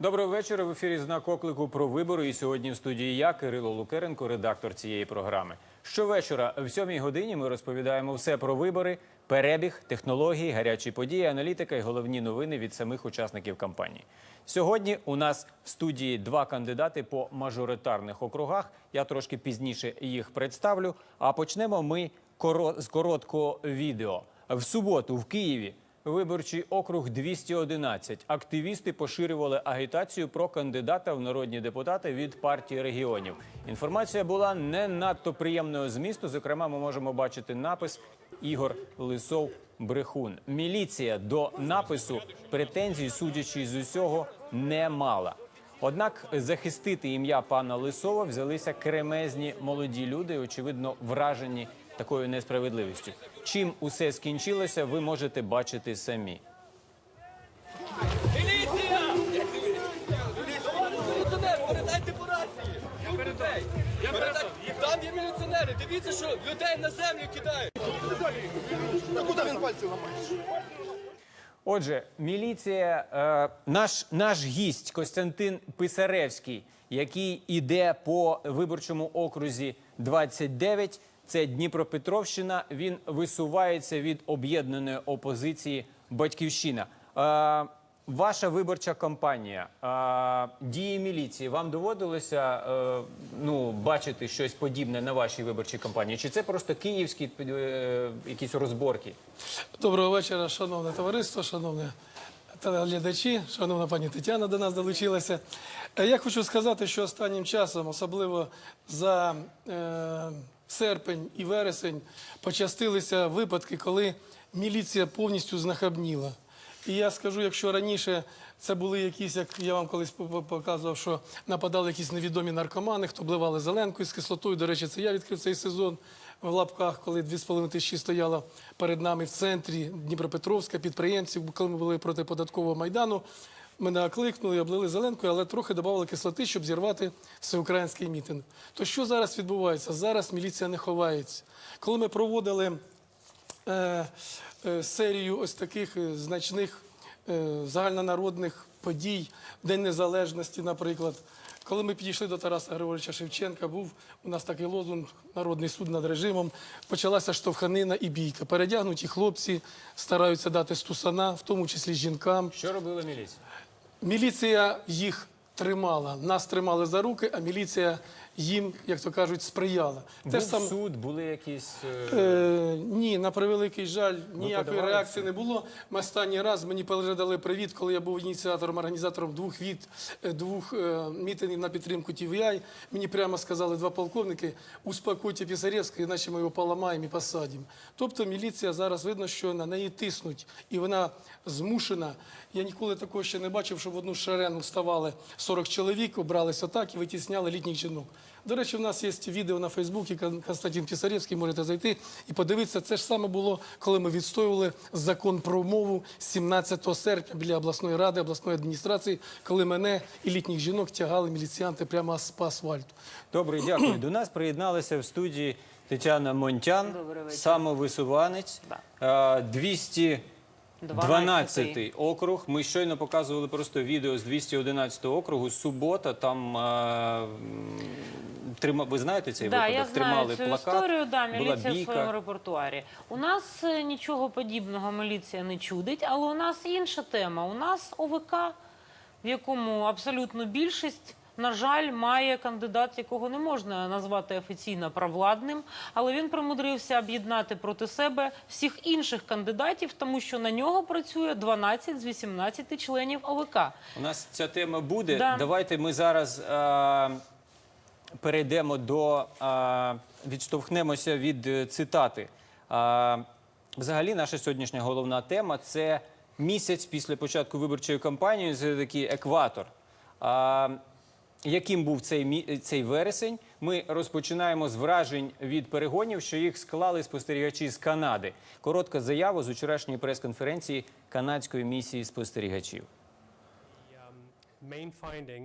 Доброго вечора. В ефірі знак оклику про вибори. І сьогодні в студії я, Кирило Лукеренко, редактор цієї програми. Щовечора в сьомій годині ми розповідаємо все про вибори, перебіг, технології, гарячі події, аналітика і головні новини від самих учасників кампанії. Сьогодні у нас в студії два кандидати по мажоритарних округах. Я трошки пізніше їх представлю. А почнемо ми з короткого відео. В суботу в Києві Виборчий округ 211. Активісти поширювали агітацію про кандидата в народні депутати від партії регіонів. Інформація була не надто приємного змісту. Зокрема, ми можемо бачити напис Ігор Лисов Брехун. Міліція до напису претензій, судячи з усього, не мала. Однак захистити ім'я пана Лисова взялися кремезні молоді люди, очевидно, вражені такою несправедливістю. Чим усе скінчилося, ви можете бачити самі. Міліція! Передайте по рації! Я! Я! Там є міліціонери! Дивіться, що людей на землю кидають! Куди він пальці ламає? Отже, міліція, е, наш, наш гість Костянтин Писаревський, який іде по виборчому окрузі 29, це Дніпропетровщина. Він висувається від об'єднаної опозиції Батьківщина. Е, ваша виборча кампанія, е, дії міліції. Вам доводилося е, ну, бачити щось подібне на вашій виборчій кампанії? Чи це просто київські якісь розборки? Доброго вечора, шановне товариство, шановні телеглядачі, шановна пані Тетяна до нас долучилася. Я хочу сказати, що останнім часом, особливо за серпень і вересень, почастилися випадки, коли міліція повністю знахабніла. І я скажу, якщо раніше це були якісь, як я вам колись по- по- показував, що нападали якісь невідомі наркомани, хто обливали зеленкою з кислотою. До речі, це я відкрив цей сезон в лапках, коли 2,5 тисячі стояло перед нами в центрі Дніпропетровська, підприємців, коли ми були проти податкового майдану. Мене окликнули, облили зеленкою, але трохи додавали кислоти, щоб зірвати всеукраїнський мітинг. То що зараз відбувається? Зараз міліція не ховається. Коли ми проводили е, е, серію ось таких е, значних е, загальнонародних подій, День Незалежності, наприклад. Коли ми підійшли до Тараса Григоровича Шевченка, був у нас такий лозунг Народний суд над режимом. Почалася штовханина і бійка. Передягнуті хлопці стараються дати стусана, в тому числі жінкам. Що робила міліція? Міліція їх тримала, нас тримали за руки, а міліція їм, як то кажуть, сприяла. Те Був ж саме- суд, були якісь. е, Е, ні, на превеликий жаль, ніякої подавали реакції не було. Ми останній раз мені передали привіт, коли я був ініціатором, організатором двох від е, двох е, мітингів на підтримку TVI. Мені прямо сказали два полковники: успокойте Пісарєвського, іначе ми його поламаємо і посадимо. Тобто міліція зараз видно, що на неї тиснуть, і вона змушена. Я ніколи такого ще не бачив, щоб в одну шарену ставали 40 чоловік, обралися так і витісняли літніх жінок. До речі, в нас є відео на Фейсбуці. Константин Пісарєвський можете зайти і подивитися. Це ж саме було, коли ми відстоювали закон про мову 17 серпня біля обласної ради, обласної адміністрації, коли мене і літніх жінок тягали міліціянти прямо з асфальту. Добре, дякую. До нас приєдналися в студії Тетяна Монтян, самовисуванець, 200 12-й округ. Ми щойно показували просто відео з 211 округу. Субота там. Е, ви знаєте цей да, випадок? Я знаю Тримали цю плакат, історію. Да, міліція в своєму репортуарі. У нас е, нічого подібного міліція не чудить, але у нас інша тема. У нас ОВК, в якому абсолютно більшість на жаль, має кандидат, якого не можна назвати офіційно провладним, але він примудрився об'єднати проти себе всіх інших кандидатів, тому що на нього працює 12 з 18 членів ОВК. У нас ця тема буде. Да. Давайте ми зараз е, перейдемо до е, відштовхнемося від е, цитати. Е, взагалі, наша сьогоднішня головна тема це місяць після початку виборчої кампанії. Це такий екватор. Е, яким був цей цей вересень? Ми розпочинаємо з вражень від перегонів, що їх склали спостерігачі з Канади. Коротка заява з вчорашньої прес-конференції канадської місії спостерігачів.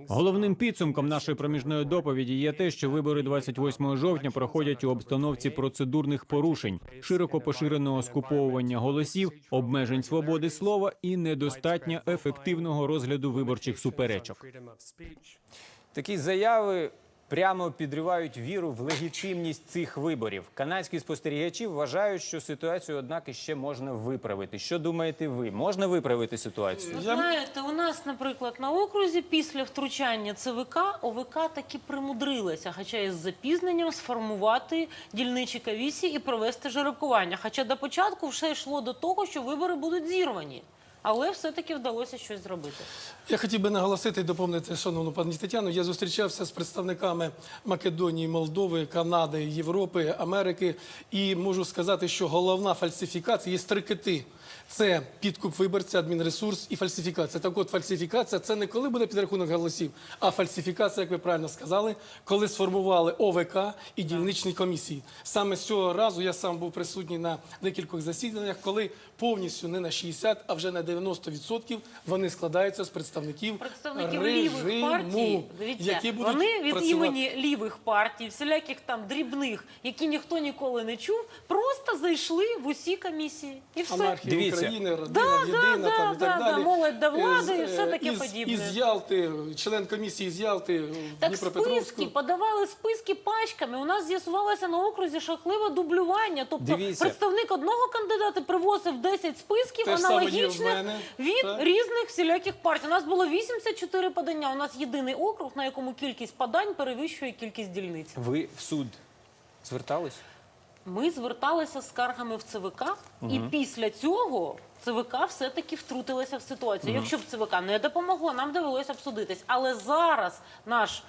Головним підсумком нашої проміжної доповіді є те, що вибори 28 жовтня проходять у обстановці процедурних порушень, широко поширеного скуповування голосів, обмежень свободи слова і недостатньо ефективного розгляду виборчих суперечок. Такі заяви прямо підривають віру в легітимність цих виборів. Канадські спостерігачі вважають, що ситуацію, однак, іще можна виправити. Що думаєте ви? Можна виправити ситуацію? Ви знаєте, у нас, наприклад, на окрузі після втручання ЦВК ОВК таки примудрилася, хоча із запізненням сформувати дільничі комісії і провести жеребкування. Хоча до початку все йшло до того, що вибори будуть зірвані. Але все-таки вдалося щось зробити. Я хотів би наголосити і доповнити, шановну пані Тетяну. Я зустрічався з представниками Македонії, Молдови, Канади, Європи, Америки. І можу сказати, що головна фальсифікація є три кити. Це підкуп виборця, адмінресурс і фальсифікація. Так от фальсифікація це не коли буде підрахунок голосів, а фальсифікація, як ви правильно сказали, коли сформували ОВК і дільничні комісії. Саме з цього разу я сам був присутній на декількох засіданнях, коли повністю не на 60, а вже на 90% вони складаються з представників Представників режиму, лівих партій, дивіться, які будуть вони від працювати. імені лівих партій, всіляких там дрібних, які ніхто ніколи не чув, просто зайшли в усі комісії. І все. Анархія Дивіться. України, родина, Да, єдина да, там і да, так да, далі. молодь до влади Е, і все таке із, подібне. Із Ялти, член комісії з Ялти в Так Дніпропетровську. списки подавали списки пачками. У нас з'ясувалося на окрузі шахливе дублювання. Тобто Дивіться. представник одного кандидата привозив 10 списків Те ж саме є в аналогічних мене, від так. різних всіляких партій. У нас було 84 подання. У нас єдиний округ, на якому кількість подань перевищує кількість дільниць. Ви в суд звертались? Ми зверталися з скаргами в ЦВК, і після цього ЦВК все-таки втрутилася в ситуацію. Якщо б ЦВК не допомогло, нам довелося б судитись. Але зараз наш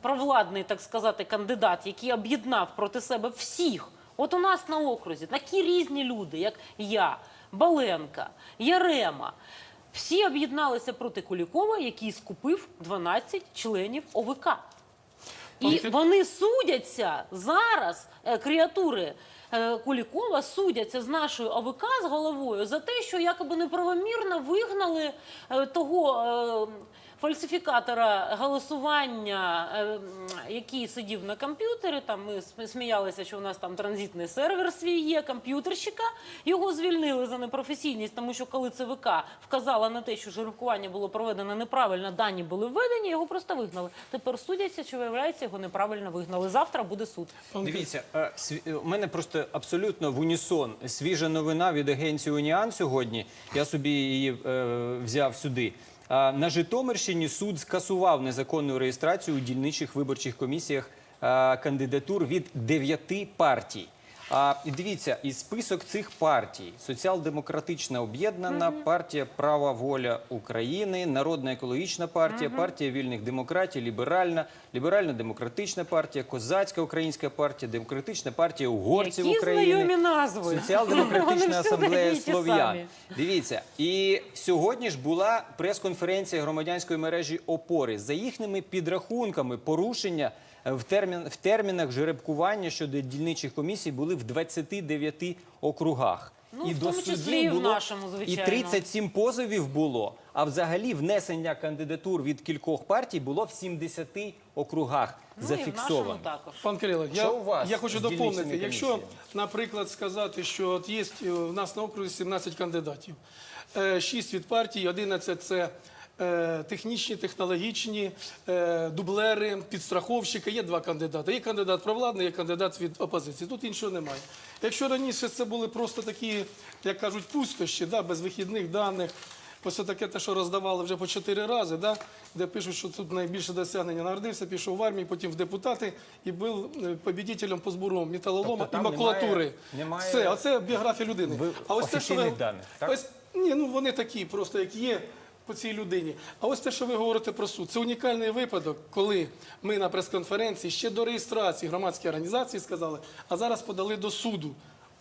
провладний, так сказати, кандидат, який об'єднав проти себе всіх, от у нас на окрузі такі різні люди, як я, Баленка, Ярема. Всі об'єдналися проти Кулікова, який скупив 12 членів ОВК. І вони судяться зараз, е, креатури е, Кулікова судяться з нашою ОВК з головою за те, що якоби неправомірно вигнали е, того фальсифікатора голосування, е, який сидів на комп'ютері. Там ми сміялися, що у нас там транзитний сервер свій є, комп'ютерщика. Його звільнили за непрофесійність, тому що коли ЦВК вказала на те, що жеребкування було проведено неправильно, дані були введені, його просто вигнали. Тепер судяться, що виявляється, його неправильно вигнали. Завтра буде суд. Дивіться, е, е, у мене просто абсолютно в унісон свіжа новина від агенції Уніан сьогодні. Я собі її е, взяв сюди. На Житомирщині суд скасував незаконну реєстрацію у дільничих виборчих комісіях кандидатур від дев'яти партій. А і дивіться, і список цих партій: Соціал-демократична об'єднана партія Права воля України, Народна екологічна партія, партія вільних демократій, ліберальна, ліберально-демократична партія, Козацька українська партія, демократична партія угорців Які України. знайомі назви. Вони Соціал-демократична всюди асамблея одні й ті слов'ян. Дивіться, і сьогодні ж була прес-конференція громадянської мережі опори. За їхніми підрахунками, порушення в термін в термінах жеребкування щодо дільничих комісій були в 29 округах. Ну, в тому числі і в нашому, звичайно. І 37 позовів було. А взагалі внесення кандидатур від кількох партій було в 70 округах Ну, і в нашому зафіксовано. також. Пан Кирило, я, Що у вас я хочу доповнити. Якщо, наприклад, сказати, що от є е, в нас на окрузі 17 кандидатів, Е, 6 від партії, 11 – це е, технічні, технологічні, е, дублери, підстраховщики. Є два кандидати. Є кандидат провладний, є кандидат від опозиції. Тут іншого немає. Якщо раніше це були просто такі, як кажуть, пустощі, да, без вихідних даних, Ось таке те, що роздавали вже по чотири рази, да? де пишуть, що тут найбільше досягнення народився, пішов в армію, потім в депутати і був е, побідітелем по збору металолома Тобто і макулатури. немає- немає- Все, оце біографія людини. Ви- а ось те, що ви, даних, так? ось, ні, ну вони такі, просто як є по цій людині. А ось те, що ви говорите про суд, це унікальний випадок, коли ми на прес-конференції ще до реєстрації громадської організації сказали, а зараз подали до суду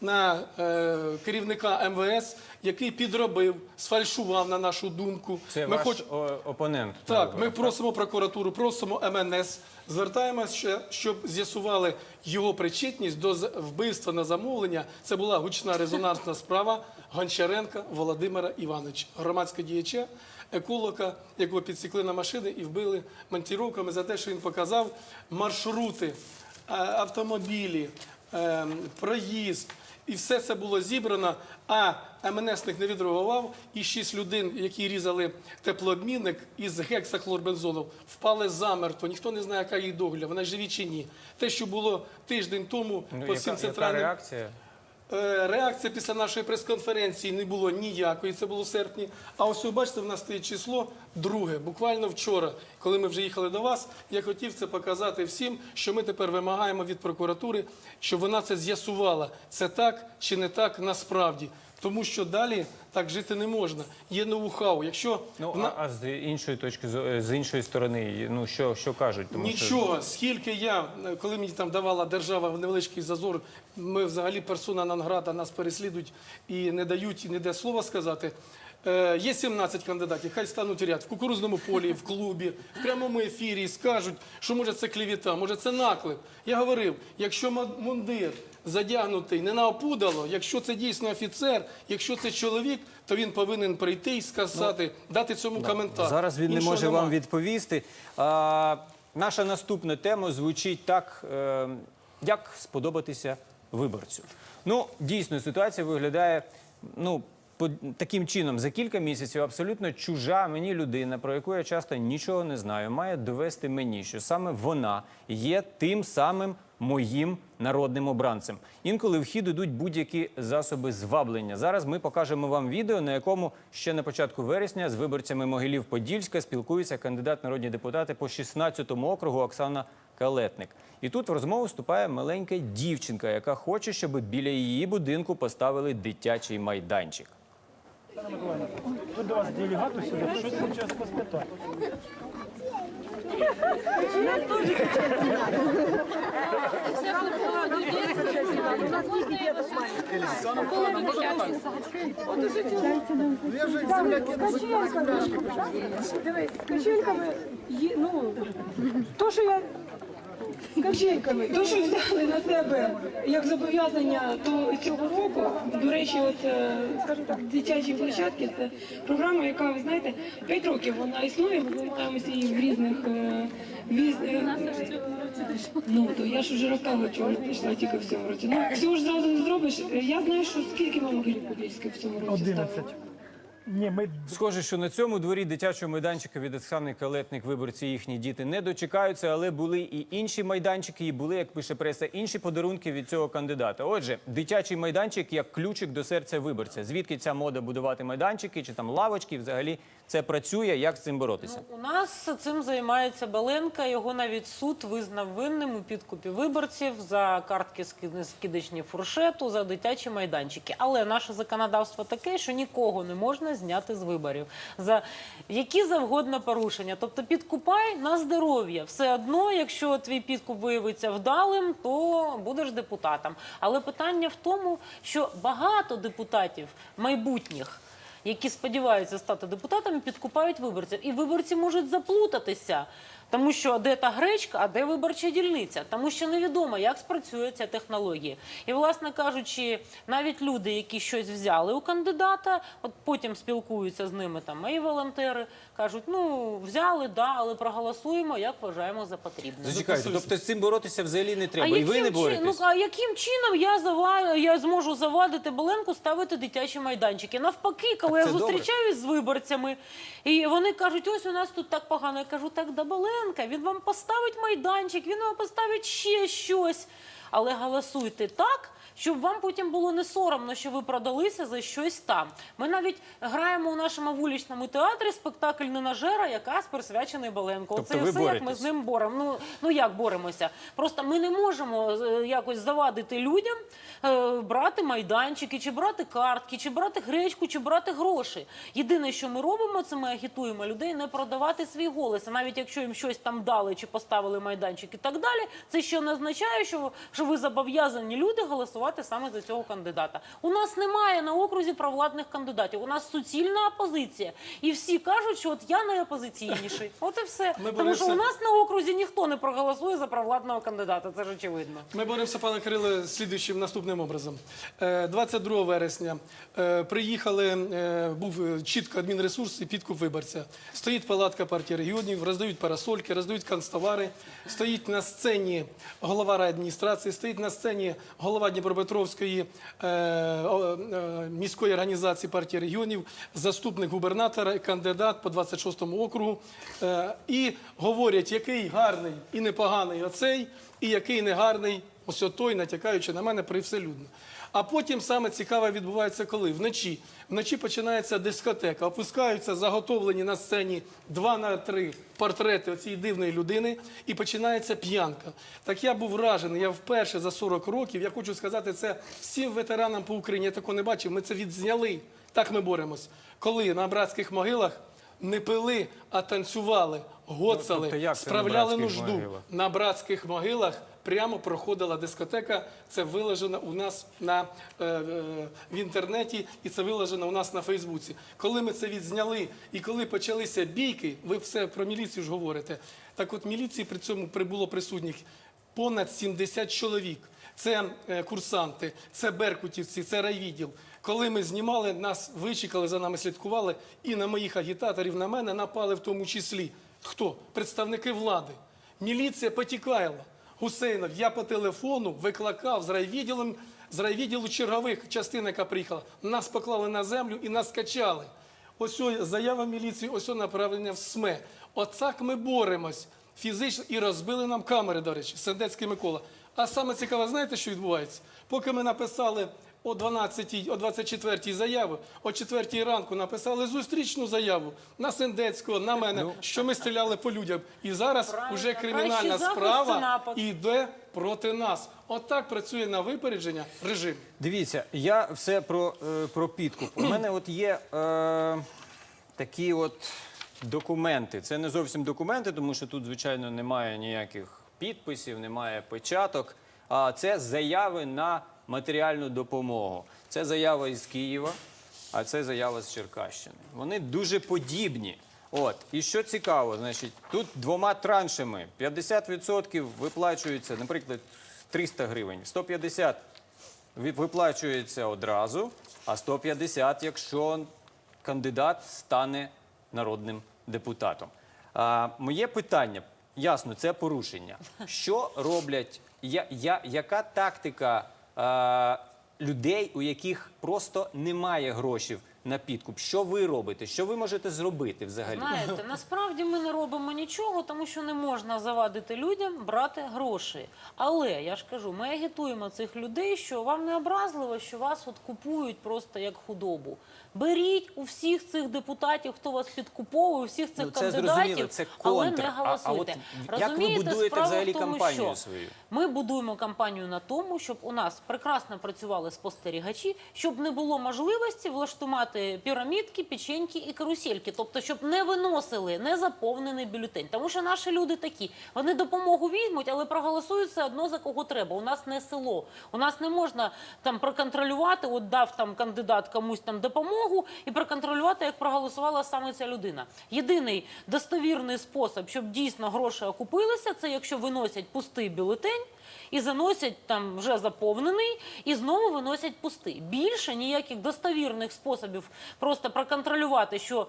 на е, керівника МВС, який підробив, сфальшував на нашу думку. Це Ми ваш хоч- опонент. так, ми просимо прокуратуру, просимо МНС, звертаємося, щоб з'ясували його причетність до вбивства на замовлення. Це була гучна резонансна справа Гончаренка Володимира Івановича, громадського діяча, еколога, якого підсікли на машини і вбили монтіровками за те, що він показав маршрути, е, автомобілі, е, проїзд. І все це було зібрано, а МНСник не відреагував, і шість людей, які різали теплообмінник із гексахлорбензолом, впали замертво. Ніхто не знає, яка її доля, вона живі чи ні. Те, що було тиждень тому Ну, по яка, центральним... яка реакція? Е, Реакція після нашої прес-конференції не було ніякої, це було в серпні. А ось ви бачите, в нас стоїть число друге, буквально вчора, коли ми вже їхали до вас. Я хотів це показати всім, що ми тепер вимагаємо від прокуратури, щоб вона це з'ясувала. Це так чи не так насправді. Тому що далі так жити не можна. Є ноу-хау. Якщо Ну, а, а з іншої точки з іншої сторони, ну що, що кажуть? Тому що Нічого, скільки я, коли мені там давала держава в невеличкий зазор, ми взагалі персона нанграда нас переслідують і не дають ніде слова сказати. Е, є 17 кандидатів, хай стануть ряд в кукурузному полі, в клубі, в прямому ефірі скажуть, що може це клівіта, може це наклеп. Я говорив, якщо мундир задягнутий не на опудало, якщо це дійсно офіцер, якщо це чоловік, то він повинен прийти і сказати, дати цьому коментар. Зараз він не може нема. вам відповісти. А, наша наступна тема звучить так: е, як сподобатися виборцю. Ну, дійсно, ситуація виглядає ну, таким чином. За кілька місяців абсолютно чужа мені людина, про яку я часто нічого не знаю, має довести мені, що саме вона є тим самим моїм народним обранцем. Інколи в хід ідуть будь-які засоби зваблення. Зараз ми покажемо вам відео, на якому ще на початку вересня з виборцями Могилів Подільська спілкується кандидат народні депутати по 16-му округу Оксана Калетник. І тут в розмову вступає маленька дівчинка, яка хоче, щоб біля її будинку поставили дитячий майданчик. Тут до вас делегат сюди, щось хочу вас поспитати. Дивись, з качельками, ну, то, що я качельками, то, що взяли на себе як зобов'язання то цього року, до речі, от, е, скажімо так, дитячі площадки, це програма, яка, ви знаєте, 5 років вона існує, ми займаємося її в різних е, віз... Ну, то я ж вже розказувала, чого пішла тільки в цьому році. Ну, всього ж зразу не зробиш. Я знаю, що скільки ми могилів в цьому році 11. Ні, ми Схоже, що на цьому дворі дитячого майданчика від Оксани Калетник виборці їхні діти не дочекаються, але були і інші майданчики, і були, як пише преса, інші подарунки від цього кандидата. Отже, дитячий майданчик як ключик до серця виборця. Звідки ця мода будувати майданчики чи там лавочки? Взагалі це працює. Як з цим боротися? У нас цим займається Баленка. Його навіть суд визнав винним у підкупі виборців за картки ски- скидочні фуршету, за дитячі майданчики. Але наше законодавство таке, що нікого не можна зняти з виборів за які завгодно порушення. Тобто підкупай на здоров'я. Все одно, якщо твій підкуп виявиться вдалим, то будеш депутатом. Але питання в тому, що багато депутатів майбутніх які сподіваються стати депутатами, підкупають виборців. І виборці можуть заплутатися. Тому що де та гречка, а де виборча дільниця, тому що невідомо, як спрацює ця технологія. І, власне кажучи, навіть люди, які щось взяли у кандидата, от потім спілкуються з ними там мої волонтери, кажуть: ну взяли, да, але проголосуємо, як вважаємо за потрібне. Зачекайте, тобто з цим боротися взагалі не треба, А і ви не боретесь. ну, а яким чином я зава... я зможу завадити Боленку ставити дитячі майданчики? Навпаки, коли Так я добре. зустрічаюсь з виборцями, і вони кажуть, ось у нас тут так погано. Я кажу, так да Боленка, він вам поставить майданчик, він вам поставить ще щось. Але голосуйте так. Щоб вам потім було не соромно, що ви продалися за щось там. Ми навіть граємо у нашому вуличному театрі спектакль Ненажера, якраз присвячений Боленко. Тобто ви все, як ми з ним боремо. Ну, ну як боремося? Просто ми не можемо е, якось завадити людям е, брати майданчики, чи брати картки, чи брати гречку, чи брати гроші. Єдине, що ми робимо, це ми агітуємо людей не продавати свій голос. А навіть якщо їм щось там дали чи поставили майданчик і так далі, це ще не означає, що, що ви зобов'язані люди голосувати проголосувати саме за цього кандидата. У нас немає на окрузі провладних кандидатів. У нас суцільна опозиція. І всі кажуть, що от я найопозиційніший. От і все. Ми Тому що у нас на окрузі ніхто не проголосує за провладного кандидата. Це ж очевидно. Ми боремося, пане Кириле, слідуючим наступним образом. Е, 22 вересня е, приїхали, е, був е, чітко адмінресурс і підкуп виборця. Стоїть палатка партії регіонів, роздають парасольки, роздають канцтовари. Стоїть на сцені голова райадміністрації, стоїть на сцені голова Дніпропетровської е, е, міської організації партії регіонів, заступник губернатора, кандидат по 26-му округу. Е, і говорять, який гарний і непоганий оцей, і який негарний ось отой, натякаючи на мене привселюдно. А потім саме цікаве відбувається коли? Вночі. Вночі починається дискотека. Опускаються заготовлені на сцені 2 на 3 портрети цієї дивної людини, і починається п'янка. Так я був вражений. Я вперше за 40 років. Я хочу сказати це всім ветеранам по Україні. Я такого не бачив. Ми це відзняли. Так ми боремось. Коли на братських могилах не пили, а танцювали, гоцали, тобто як це на справляли нужду. могилах? На братських могилах прямо проходила дискотека. Це виложено у нас на, е, е, в інтернеті і це виложено у нас на Фейсбуці. Коли ми це відзняли і коли почалися бійки, ви все про міліцію ж говорите. Так от міліції при цьому прибуло присутніх понад 70 чоловік. Це е, курсанти, це беркутівці, це райвідділ. Коли ми знімали, нас вичекали, за нами слідкували, і на моїх агітаторів, на мене напали в тому числі. Хто? Представники влади. Міліція потікала. Гусейнов, я по телефону викликав з райвідділом, з райвідділу чергових частин, яка приїхала. Нас поклали на землю і нас качали. Ось заява міліції, ось направлення в СМЕ. Отак ми боремось фізично і розбили нам камери, до речі, Сендецький Микола. А саме цікаве, знаєте, що відбувається? Поки ми написали о 12, о 24 заяву, о 4 ранку написали зустрічну заяву на Сендецького, на мене, що ми стріляли по людям. І зараз Правильно. вже кримінальна захист – справа напад. йде проти нас. Отак працює на випередження режим. Дивіться, я все про, е, про підкуп. У мене от є е, такі от документи. Це не зовсім документи, тому що тут, звичайно, немає ніяких підписів, немає печаток. А це заяви на матеріальну допомогу. Це заява із Києва, а це заява з Черкащини. Вони дуже подібні. От, і що цікаво, значить, тут двома траншами 50% виплачується, наприклад, 300 гривень, 150 ви- виплачується одразу, а 150, якщо кандидат стане народним депутатом. А, моє питання, ясно, це порушення. Що роблять, я, я, яка тактика людей, у яких просто немає грошей на підкуп? Що ви робите? Що ви можете зробити взагалі? Знаєте, насправді ми не робимо нічого, тому що не можна завадити людям брати гроші. Але я ж кажу, ми агітуємо цих людей, що вам не образливо, що вас от купують просто як худобу. Беріть у всіх цих депутатів, хто вас підкуповує, у всіх цих Ну, це кандидатів, це але не А- а голосуйте. от як ви Розумієте, будуєте справа в тому, кампанію що свою? Ми будуємо кампанію на тому, щоб у нас прекрасно працювали спостерігачі, щоб не було можливості влаштувати пірамідки, печеньки і карусельки. Тобто, щоб не виносили незаповнений бюлетень. Тому що наші люди такі. Вони допомогу візьмуть, але проголосують все одно за кого треба. У нас не село. У нас не можна там проконтролювати, от дав там кандидат комусь там допомогу і проконтролювати, як проголосувала саме ця людина. Єдиний достовірний спосіб, щоб дійсно гроші окупилися, це якщо виносять пустий бюлетень. І заносять там вже заповнений, і знову виносять пустий. Більше ніяких достовірних способів просто проконтролювати, що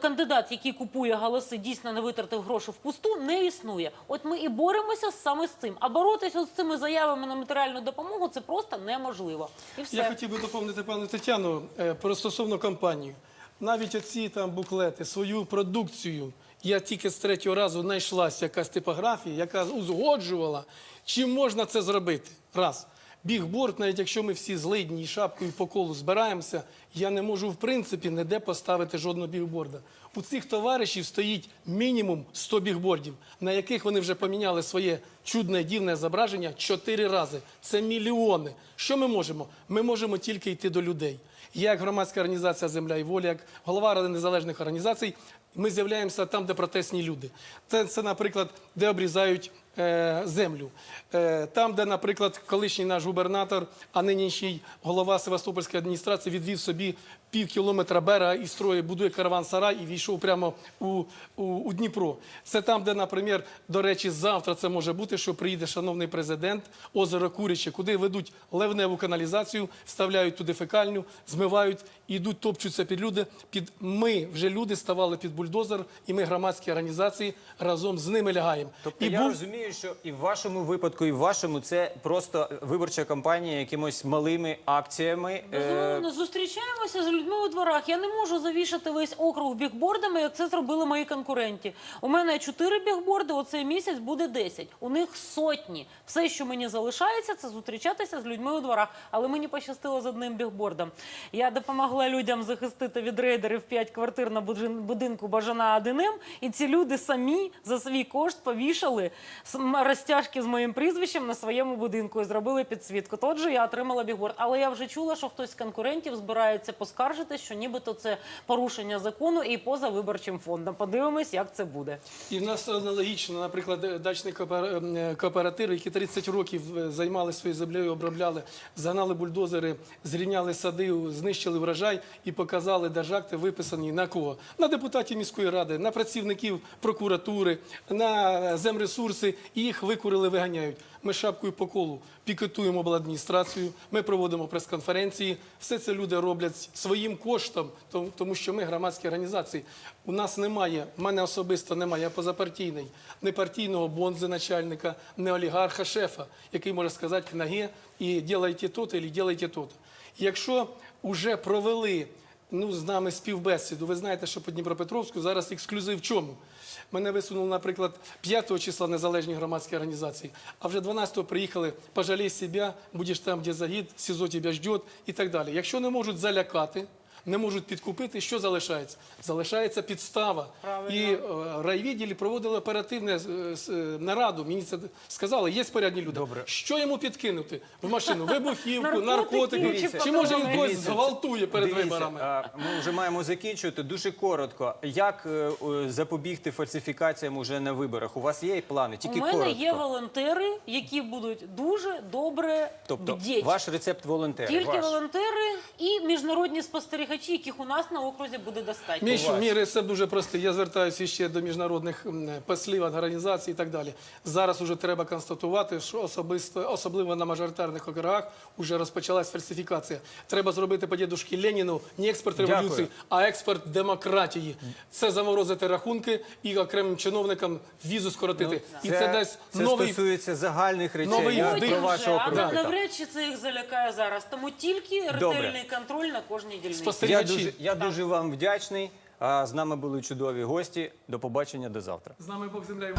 кандидат, який купує голоси, дійсно не витратив гроші впусту, не існує. От ми і боремося саме з цим. А боротися з цими заявами на матеріальну допомогу це просто неможливо. І все. Я хотів би доповнити пану Тетяну е, про стосовно кампанії. Навіть оці там буклети, свою продукцію. Я тільки з третього разу знайшлася якась типографія, яка узгоджувала, чи можна це зробити. Раз. Бігборд, навіть якщо ми всі злидні і шапкою по колу збираємося, я не можу в принципі ніде поставити жодного бігборда. У цих товаришів стоїть мінімум 100 бігбордів, на яких вони вже поміняли своє чудне дивне зображення чотири рази. Це мільйони. Що ми можемо? Ми можемо тільки йти до людей. Я, як громадська організація Земля і воля, як голова Ради незалежних організацій, ми з'являємося там, де протестні люди. Це, це наприклад, де обрізають землю. Е, Там, де, наприклад, колишній наш губернатор, а нинішній голова Севастопольської адміністрації відвів собі пів кілометра берега і строїть, будує караван-сарай і війшов прямо у, у, у Дніпро. Це там, де, наприклад, до речі, завтра це може бути, що приїде шановний президент, озеро Куряче, куди ведуть ливневу каналізацію, вставляють туди фекальню, змивають, йдуть, топчуться під люди. Під ми вже люди ставали під бульдозер, і ми громадські організації разом з ними лягаємо. Тобто і я розумію, що і в вашому випадку, і в вашому це просто виборча кампанія якимось малими акціями. Безумовно, зустрічаємося з людьми у дворах. Я не можу завішати весь округ бігбордами, як це зробили мої конкуренти. У мене чотири бігборди, оцей місяць буде 10. У них сотні. Все, що мені залишається, це зустрічатися з людьми у дворах. Але мені пощастило з одним бігбордом. Я допомогла людям захистити від рейдерів 5 квартир на будинку Бажана Адинем, і ці люди самі за свій кошт повішали розтяжки з моїм прізвищем на своєму будинку і зробили підсвітку. Тот же я отримала бігборд. Але я вже чула, що хтось з конкурентів збирається поскаржити, що нібито це порушення закону і поза виборчим фондом. Подивимось, як це буде. І в нас аналогічно, наприклад, е, дачні коопер- е, які 30 років е, займалися своєю землею, обробляли, загнали бульдозери, зрівняли сади, знищили врожай і показали держакти, виписані на кого? На депутатів міської ради, на працівників прокуратури, на земресурси, і їх викурили, виганяють. Ми шапкою по колу пікетуємо обладміністрацію, ми проводимо прес-конференції. Все це люди роблять своїм коштом, тому- що ми громадські організації. У нас немає, в мене особисто немає, я позапартійний, не партійного бонзи начальника, не олігарха, шефа, який може сказати кнаге і ділайте то і ділайте то. Якщо вже провели ну, з нами співбесіду, ви знаєте, що по Дніпропетровську зараз ексклюзив чому? Мене висунули, наприклад, 5 числа незалежні громадські організації, а вже 12-го приїхали пожалій себе, будеш там, де загід, СІЗО тебе ждет» і так далі. Якщо не можуть залякати, не можуть підкупити, що залишається? Залишається підстава. І е, райвідділі проводили оперативну е, с- е, нараду. Мені це сказали, є порядні люди. Добре. Що йому підкинути в машину? Вибухівку, Наркотики наркотики. чи Чи може він когось Дивіться, зґвалтує перед дивіться, виборами? а, Ми вже маємо закінчувати. Дуже коротко. Як е, е, запобігти фальсифікаціям уже на виборах? У вас є плани? Тільки У мене коротко. є волонтери, які будуть дуже добре Тобто бдіть. ваш рецепт волонтера. Тільки ваш. волонтери і міжнародні спостерігачі, яких у нас на окрузі буде достатньо. Мій, мій рецепт дуже простий. Я звертаюся ще до міжнародних м, послів, організацій і так далі. Зараз уже треба констатувати, що особисто, особливо на мажоритарних округах, вже розпочалась фальсифікація. Треба зробити по дідушки Леніну не експорт Дякую. революції, а експорт демократії. Це заморозити рахунки і окремим чиновникам візу скоротити. і це, дасть Ну, це новий стосується загальних речей. новий вдих. вже, але навряд чи це їх залякає зараз. Тому тільки ретельний контроль на кожній дільниці. Я спостерігачі. дуже, я дуже вам вдячний. А з нами були чудові гості. До побачення до завтра. З нами Бог земля і.